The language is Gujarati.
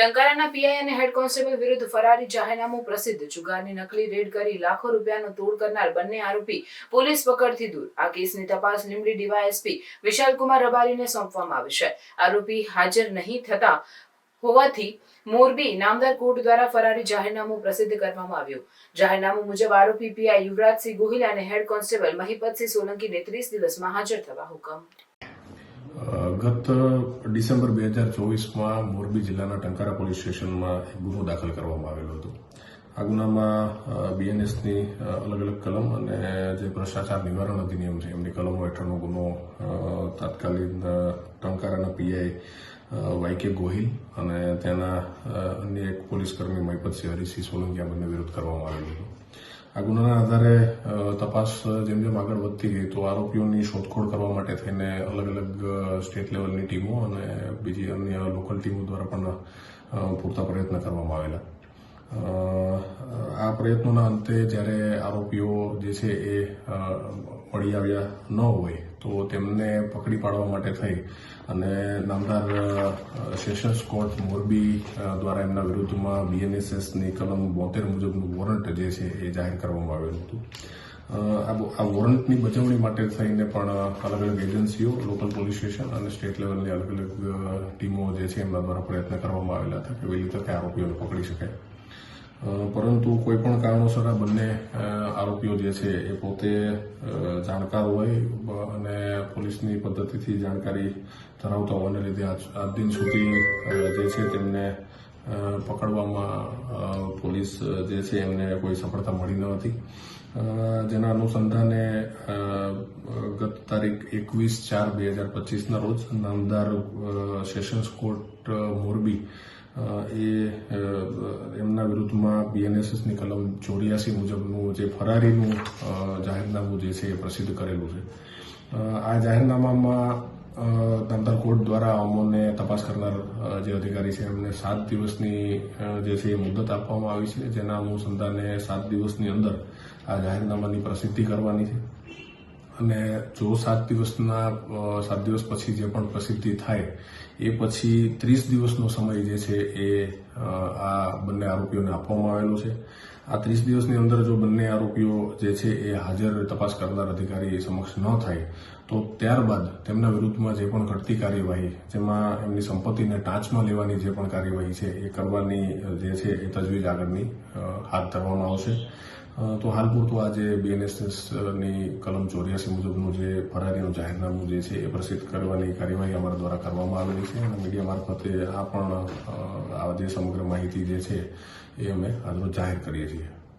ટંકારાના પીઆઈ અને હેડ કોન્સ્ટેબલ વિરુદ્ધ ફરારી જાહેરનામું પ્રસિદ્ધ. જુગારની નકલી રેડ કરી લાખો રૂપિયાનો તોડ કરનાર બંને આરોપી પોલીસ પકડથી દૂર. આ કેસની તપાસ લીમડી ડીવાયએસપી વિશાલકુમાર રબારીને સોંપવામાં આવી છે. આરોપી હાજર નહીં થતા હોવાથી મોરબી નામદાર કોર્ટ દ્વારા ફરારી જાહેરનામું પ્રસિદ્ધ કરવામાં આવ્યું. જાહેરનામું મુજબ આરોપી પીઆઈ યુવરાજસિંહ ગોહિલ અને હેડ કોન્સ્ટેબલ મહિપતસિંહ સોલંકીને ત્રીસ દિવસમાં હાજર થવા હુકમ. ગત ડિસેમ્બર બે હજાર ચોવીસમાં મોરબી જિલ્લાના ટંકારા પોલીસ સ્ટેશનમાં એક ગુનો દાખલ કરવામાં આવેલો હતો. આ ગુનામાં બીએનએસની અલગ અલગ કલમ અને જે ભ્રષ્ટાચાર નિવારણ અધિનિયમ છે, એમની કલમો હેઠળનો ગુનો તાત્કાલિક ટંકારાના પીઆઈ વાય કે ગોહિલ અને તેના અન્ય એક પોલીસ કર્મી મહિપતસિંહ હરિસિંહ સોલંકી આ બંને વિરુદ્ધ કરવામાં આવેલો હતો. આ ગુનાના આધારે તપાસ જેમ જેમ આગળ વધતી ગઈ, તો આરોપીઓની શોધખોળ કરવા માટે થઈને અલગ અલગ સ્ટેટ લેવલની ટીમો અને બીજી અન્ય લોકલ ટીમો દ્વારા પણ પૂરતા પ્રયત્ન કરવામાં આવેલા. આ પ્રયત્નોના અંતે જ્યારે આરોપીઓ જે છે એ મળી આવ્યા ન હોય, તો તેમને પકડી પાડવા માટે થઈ અને નામદાર સેશન્સ કોર્ટ મોરબી દ્વારા એમના વિરુદ્ધમાં બીએનએસએસની કલમ બોતેર મુજબનું વોરંટ જે છે એ જાહેર કરવામાં આવેલું હતું. આ વોરંટની બજવણી માટે થઈને પણ અલગ અલગ એજન્સીઓ, લોકલ પોલીસ સ્ટેશન અને સ્ટેટ લેવલની અલગ અલગ ટીમો જે છે એમના દ્વારા પ્રયત્ન કરવામાં આવેલા હતા કે કેવી તકે આરોપીઓને પકડી શકાય. પરંતુ કોઈ પણ કારણોસર આ બંને આરોપીઓ જે છે એ પોતે જાણકાર હોય અને પોલીસની પદ્ધતિથી જાણકારી ધરાવતા હોવાને લીધે આજ દિન સુધી જે છે તેમને પકડવામાં પોલીસ જે છે એમને કોઈ સફળતા મળી ન હતી. જેના અનુસંધાને ગત તારીખ એકવીસ ચાર બે હજાર પચીસના રોજ નામદાર સેશન્સ કોર્ટ મોરબી એ એમના વિરુદ્ધમાં બીએનએસએસની કલમ ચોર્યાસી મુજબનું જે ફરારીનું જાહેરનામું જે છે એ પ્રસિદ્ધ કરેલું છે. આ જાહેરનામામાં તંત્ર કોર્ટ દ્વારા અમોને તપાસ કરનાર જે અધિકારી છે એમને સાત દિવસની જે છે એ મુદત આપવામાં આવી છે, જેના અનુસંધાને સાત દિવસની અંદર આ જાહેરનામાની પ્રસિદ્ધિ કરવાની છે. અને જો સાત દિવસના સાત દિવસ પછી જે પણ પ્રસિદ્ધિ થાય, એ પછી ત્રીસ દિવસનો સમય જે છે એ આ બંને આરોપીઓને આપવામાં આવેલો છે. આ ત્રીસ દિવસની અંદર જો બંને આરોપીઓ જે છે એ હાજર તપાસ કરનાર અધિકારી સમક્ષ ન થાય, તો ત્યારબાદ તેમના વિરુદ્ધમાં જે પણ ઘટતી કાર્યવાહી, જેમાં એમની સંપત્તિને ટાંચમાં લેવાની જે પણ કાર્યવાહી છે એ કરવાની જે છે એ તજવીજ આગળની હાથ ધરવામાં આવશે. તો હાલ પૂરતું આ જે બીએનએસએસની કલમ ચોર્યાસી મુજબનું જે ફરારીનું જાહેરનામું જે છે એ પ્રસિદ્ધ કરવાની કાર્યવાહી અમારા દ્વારા કરવામાં આવેલી છે અને મીડિયા મારફતે આ પણ આ જે સમગ્ર માહિતી જે છે એ અમે આજરોજ જાહેર કરીએ છીએ.